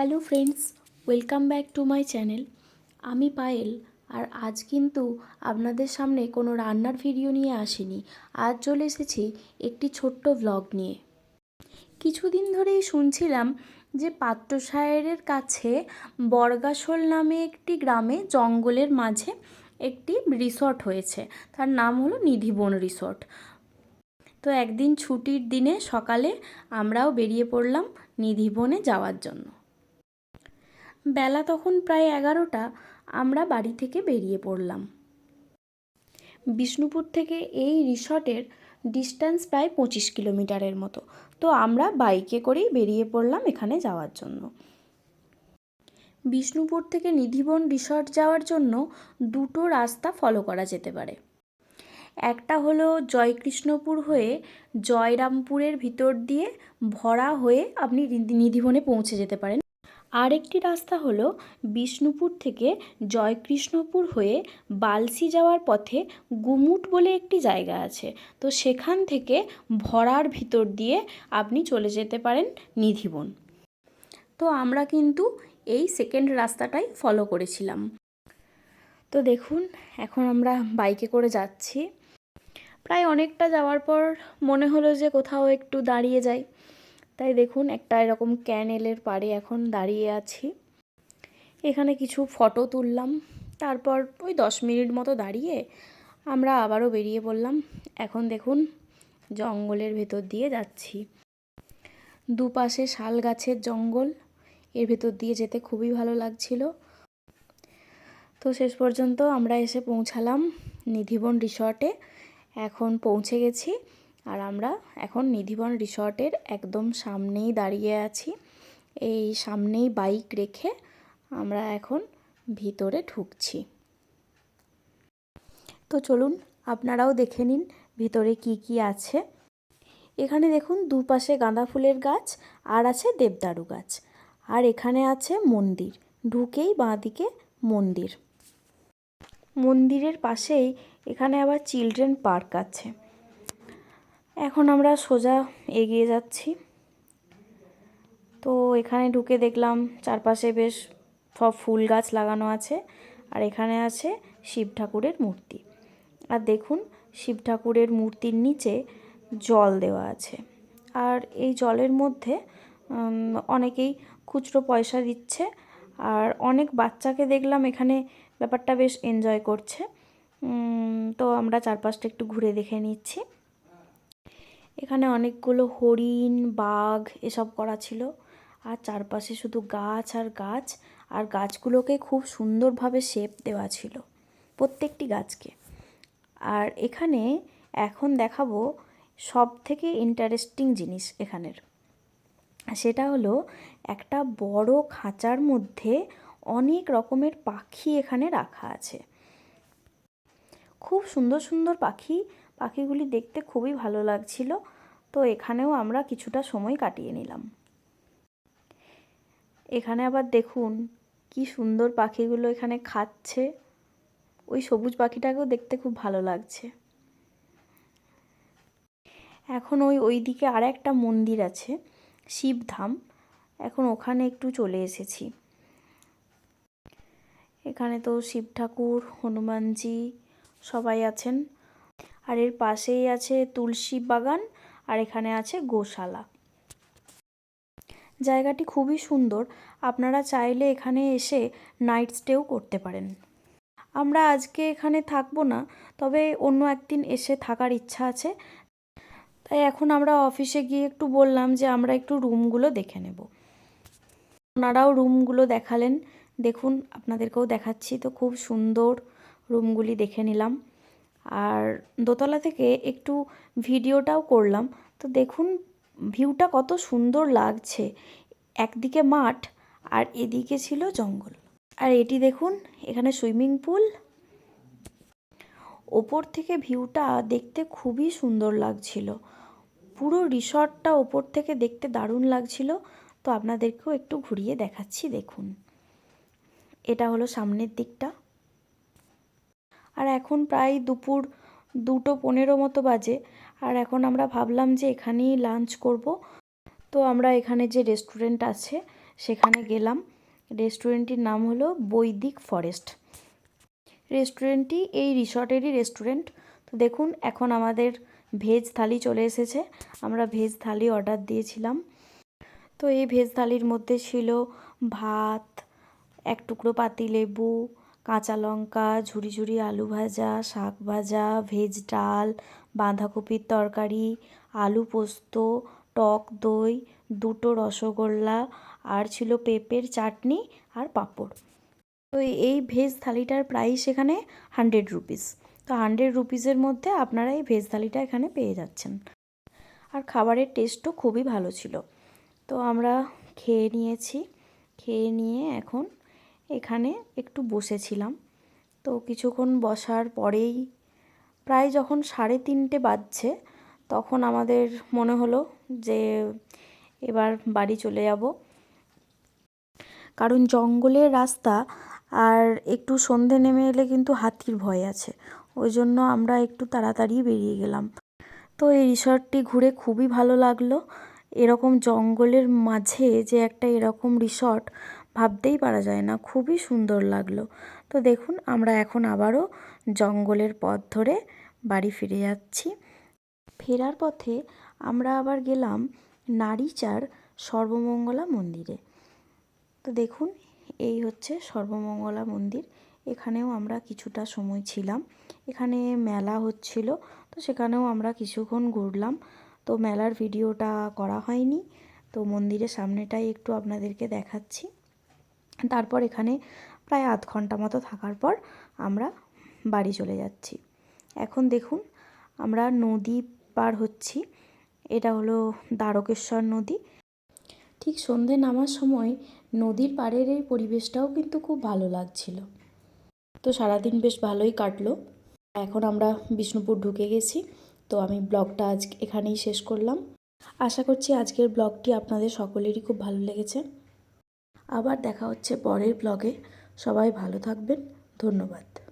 Hello friends, welcome back to my channel. আমি পায়েল, আর আজ কিন্তু আপনাদের সামনে কোনো রান্নার ভিডিও নিয়ে আসিনি। আজ চলে এসেছি একটি ছোট্ট ভ্লগ নিয়ে। কিছুদিন ধরেই শুনছিলাম যে পাত্রসায়েরের কাছে বর্গাসোল নামে একটি গ্রামে জঙ্গলের মাঝে একটি রিসর্ট হয়েছে। তার নাম হলো নিধিবন রিসর্ট। তো একদিন ছুটির দিনে সকালে আমরাও বেরিয়ে পড়লাম নিধিবনে যাওয়ার জন্য। বেলা তখন প্রায় এগারোটা, আমরা বাড়ি থেকে বেরিয়ে পড়লাম। বিষ্ণুপুর থেকে এই রিসর্টের ডিস্ট্যান্স প্রায় পঁচিশ কিলোমিটারের মতো, তো আমরা বাইকে করেই বেরিয়ে পড়লাম এখানে যাওয়ার জন্য। বিষ্ণুপুর থেকে নিধিবন রিসর্ট যাওয়ার জন্য দুটো রাস্তা ফলো করা যেতে পারে। একটা হলো জয়কৃষ্ণপুর হয়ে জয়রামপুরের ভিতর দিয়ে ভরা হয়ে আপনি নিধিবনে পৌঁছে যেতে পারেন। আরেকটি রাস্তা হলো বিষ্ণুপুর থেকে জয়কৃষ্ণপুর হয়ে বালসি যাওয়ার পথে গুমুট বলে একটি জায়গা আছে। তো সেখান থেকে ভরার ভিতর দিয়ে আপনি চলে যেতে পারেন নিধিবন। তো আমরা কিন্তু এই সেকেন্ড রাস্তাটাই ফলো করেছিলাম। তো দেখুন, এখন আমরা বাইকে করে যাচ্ছি। প্রায় অনেকটা যাওয়ার পর মনে হলো যে কোথাও একটু দাঁড়িয়ে যাই। তাই দেখুন একটা এরকম ক্যানেলের পাড়ে এখন দাঁড়িয়ে আছি। এখানে কিছু ফটো তুললাম। তারপর ওই দশ মিনিট মতো দাঁড়িয়ে আমরা আবারও বেরিয়ে পড়লাম। এখন দেখুন জঙ্গলের ভেতর দিয়ে যাচ্ছি। দুপাশে শাল গাছের জঙ্গল। এর ভেতর দিয়ে যেতে খুবই ভালো লাগছিল। তো শেষ পর্যন্ত আমরা এসে পৌঁছালাম নিধিবন রিসর্টে। এখন পৌঁছে গেছি। আর আমরা এখন নিধিবন রিসর্টের একদম সামনেই দাঁড়িয়ে আছি। এই সামনেই বাইক রেখে আমরা এখন ভিতরে ঢুকছি। তো চলুন আপনারাও দেখে নিন ভিতরে কি কি আছে। এখানে দেখুন দুপাশে গাঁদা ফুলের গাছ আর আছে দেবদারু গাছ। আর এখানে আছে মন্দির। ঢুকেই বাঁদিকে মন্দির। মন্দিরের পাশেই এখানে আবার চিলড্রেন পার্ক আছে। এখন আমরা সোজা এগিয়ে যাচ্ছি। তো এখানে ঢুকে দেখলাম চারপাশে বেশ সব ফুল গাছ লাগানো আছে আর এখানে আছে শিব ঠাকুরের মূর্তি। আর দেখুন, শিব ঠাকুরের মূর্তির নিচে জল দেওয়া আছে। আর এই জলের মধ্যে অনেকেই খুচরো পয়সা দিচ্ছে আর অনেক বাচ্চাকে দেখলাম এখানে ব্যাপারটা বেশ এনজয় করছে। তো আমরা চারপাশটা একটু ঘুরে দেখে নিচ্ছি। এখানে অনেকগুলো হরিণ, বাঘ এসব করা ছিল। আর চারপাশে শুধু গাছ আর গাছ। আর গাছগুলোকে খুব সুন্দরভাবে শেপ দেওয়া ছিল প্রত্যেকটি গাছকে। আর এখানে এখন দেখাবো সব থেকে ইন্টারেস্টিং জিনিস এখানের। সেটা হলো একটা বড় খাঁচার মধ্যে অনেক রকমের পাখি এখানে রাখা আছে। খুব সুন্দর সুন্দর পাখি। পাখিগুলি দেখতে খুবই ভালো লাগছিল। তো এখানেও আমরা কিছুটা সময় কাটিয়ে নিলাম। এখানে আবার দেখুন কি সুন্দর পাখিগুলো এখানে খাচ্ছে। ওই সবুজ পাখিটাকেও দেখতে খুব ভালো লাগছে। এখন ওই ওই দিকে আর একটা মন্দির আছে, শিবধাম। এখন ওখানে একটু চলে এসেছি। এখানে তো শিব ঠাকুর, হনুমানজি সবাই আছেন। আর এর পাশেই আছে তুলসী বাগান আর এখানে আছে গোশালা। জায়গাটি খুবই সুন্দর। আপনারা চাইলে এখানে এসে নাইট স্টেও করতে পারেন। আমরা আজকে এখানে থাকব না, তবে অন্য একদিন এসে থাকার ইচ্ছা আছে। তাই এখন আমরা অফিসে গিয়ে একটু বললাম যে আমরা একটু রুমগুলো দেখে নেব। ওনারাও রুমগুলো দেখালেন। দেখুন, আপনাদেরকেও দেখাচ্ছি। তো খুব সুন্দর রুমগুলি দেখে নিলাম। আর দোতলা থেকে একটু ভিডিওটাও করলাম। তো দেখুন, ভিউটা কত সুন্দর লাগছে। একদিকে মাঠ আর এদিকে ছিল জঙ্গল। আর এটি দেখুন, এখানে সুইমিং পুল। ওপর থেকে ভিউটা দেখতে খুবই সুন্দর লাগছিল। পুরো রিসর্টটা ওপর থেকে দেখতে দারুণ লাগছিল। তো আপনাদেরকেও একটু ঘুরিয়ে দেখাচ্ছি, দেখুন। এটা হলো সামনের দিকটা। আর এখন প্রায় দুপুর দুটো পনেরো মতো বাজে। আর এখন আমরা ভাবলাম যে এখানেই লাঞ্চ করব। তো আমরা এখানে যে রেস্টুরেন্ট আছে, সেখানে গেলাম। রেস্টুরেন্টটির নাম হলো বৈদিক ফরেস্ট রেস্টুরেন্টটি এই রিসর্টেরই রেস্টুরেন্ট তো দেখুন, এখন আমাদের ভেজ থালি চলে এসেছে। আমরা ভেজ থালি অর্ডার দিয়েছিলাম। তো এই ভেজ থালির মধ্যে ছিল ভাত, এক টুকরো পাতিলেবু কাঁচা লঙ্কা ঝুড়ি ঝুড়ি আলু ভাজা, শাক ভাজা, ভেজ ডাল, বাঁধাকপির তরকারি, আলু পোস্ত, টক দই, দুটো রসগোল্লা, আর ছিল পেঁপের চাটনি আর পাঁপড়। তো এই ভেজ থালিটার প্রাইস এখানে হান্ড্রেড রুপিস তো হান্ড্রেড রুপিসের মধ্যে আপনারা এই ভেজ থালিটা এখানে পেয়ে যাচ্ছেন। আর খাবারের টেস্টও খুবই ভালো ছিল। তো আমরা খেয়ে নিয়েছি। খেয়ে নিয়ে এখন এখানে একটু বসেছিলাম। তো কিছুক্ষণ বসার পরেই প্রায় যখন সাড়ে তিনটে বাজছে, তখন আমাদের মনে হলো যে এবার বাড়ি চলে যাব। কারণ জঙ্গলের রাস্তা আর একটু সন্ধে নেমে এলে কিন্তু হাতির ভয় আছে। ওই জন্য আমরা একটু তাড়াতাড়ি বেরিয়ে গেলাম। তো এই রিসর্টটি ঘুরে খুবই ভালো লাগল। এরকম জঙ্গলের মাঝে যে একটা এরকম রিসর্ট ভাবতেই পারা যায় না, খুবই সুন্দর লাগল। তো দেখুন, আমরা এখন আবারও জঙ্গলের পথ ধরে বাড়ি ফিরে যাচ্ছি। ফেরার পথে আমরা আবার গেলাম নারীচার সর্বমঙ্গলা মন্দিরে। তো দেখুন, এই হচ্ছে সর্বমঙ্গলা মন্দির। এখানেও আমরা কিছুটা সময় ছিলাম। এখানে মেলা হচ্ছিল, তো সেখানেও আমরা কিছুক্ষণ ঘুরলাম। তো মেলার ভিডিওটা করা হয়নি। তো মন্দিরের সামনেটাই একটু আপনাদেরকে দেখাচ্ছি। তারপর এখানে প্রায় আধ ঘণ্টা মতো থাকার পর আমরা বাড়ি চলে যাচ্ছি। এখন দেখুন, আমরা নদী পার হচ্ছি। এটা হলো দ্বারকেশ্বর নদী। ঠিক সন্ধে নামার সময় নদীর পাড়ের এই পরিবেশটাও কিন্তু খুব ভালো লাগছিল। তো সারাদিন বেশ ভালোই কাটলো। এখন আমরা বিষ্ণুপুর ঢুকে গেছি। তো আমি ব্লগটা আজ এখানেই শেষ করলাম। আশা করছি আজকের ব্লগটি আপনাদের সকলেরই খুব ভালো লেগেছে। আবার দেখা হচ্ছে পরের ব্লগে সবাই ভালো থাকবেন। ধন্যবাদ।